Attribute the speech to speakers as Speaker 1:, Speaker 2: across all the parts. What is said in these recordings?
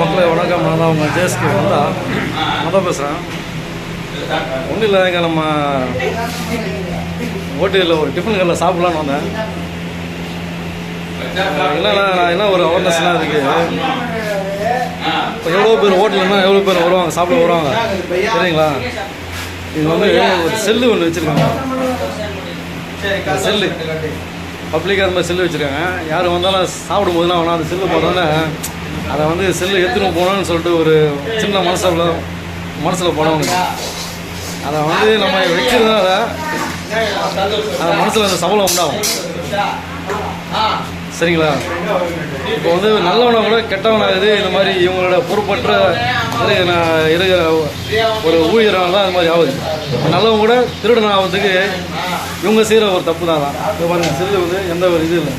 Speaker 1: மக்களே வணக்கம். நான் தான் உங்கள் ஜேஎஸ்கே வந்தா. மதம் பேசுகிறேன் ஒன்றும் இல்லை எங்கள் நம்ம ஹோட்டலில் ஒரு டிஃபன் கடையில் சாப்பிட்லான்னு வந்தேன். என்னன்னா நான் என்ன ஒரு அவேர்னஸ்லாம் இருக்குது இப்போ எவ்வளோ பேர் ஹோட்டலுன்னா எவ்வளோ பேர் வருவாங்க சாப்பிட வருவாங்க. சரிங்களா? இது வந்து ஒரு செல்லு ஒன்று வச்சுருக்காங்க. செல்லு. பப்ளிக்காக அந்த செல்லு வச்சுருக்காங்க. யார் வந்தாலும் சாப்பிடும் போதுலாம் வேணா அந்த செல்லு போனோன்னே அதை வந்து செல்லு எடுத்துகிட்டு போகணும்னு சொல்லிட்டு ஒரு சின்ன மனசில் மனசில் போனவங்க. அதை வந்து நம்ம வைக்கிறதுனால அதை மனசில் அந்த சபலம் உண்டாகும். சரிங்களா? இப்போ வந்து நல்லவனை கூட கெட்டவனாகுது இந்த மாதிரி இவங்களோட பொறுப்பற்ற நான் இருக்கிற ஒரு ஊழியரால் தான் இது மாதிரி ஆகுது. நல்லவங்க கூட திருடன் ஆகிறதுக்கு இவங்க செய்கிற ஒரு தப்பு தான் தான் இப்போ பாருங்க செல்லு வந்து எந்த ஒரு இது இல்லை.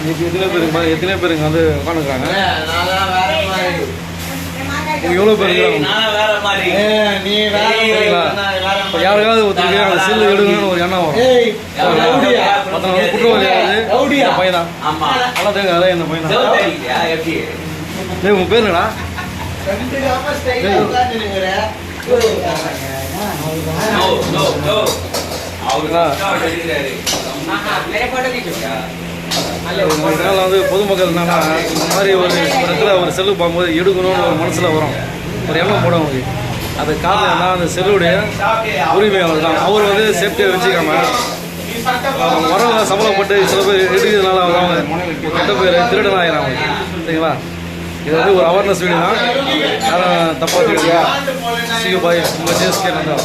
Speaker 1: இன்னைக்கு எத்தனை பேருக்கு பாருங்க, எத்தனை பேருங்க வந்து உட்காந்துருக்காங்க இவங்க எவ்வளோ பேர் இருக்கிறாங்க யாருக்காவது ஒருத்தருக்கு செல்லு எடுக்கணும்னு ஒரு எண்ணம் வரும். வந்து இந்த பையன் தான் நல்லா தெரியுங்க அதான் இந்த பையன் தான் டேய் உங்கள் பேர் என்னடா வந்து பொதுமக்கள் என்னன்னா இந்த மாதிரி ஒரு ஒரு இடத்துல ஒரு செல்லு பார்க்கும்போது எடுக்கணும்னு ஒரு மனசில் வரும். ஒரு எண்ணம் போடும் அவங்களுக்கு. அது காரணம் என்ன அந்த செல்லுடைய உரிமையாளர் தான். அவர் வந்து சேஃப்டியாக வச்சுக்காம வரவங்க சம்பளப்பட்டு சில பேர் எடுக்கிறதுனால அவங்க அவங்க கெட்ட பேர் திருடன் ஆகிறாங்க சரிங்களா? இது வந்து ஒரு அவேர்னஸ் வீடு தான். யாரும் தப்பாக தெரியுங்க சி பாய் உங்கள் ஜேஎஸ்கே நந்தா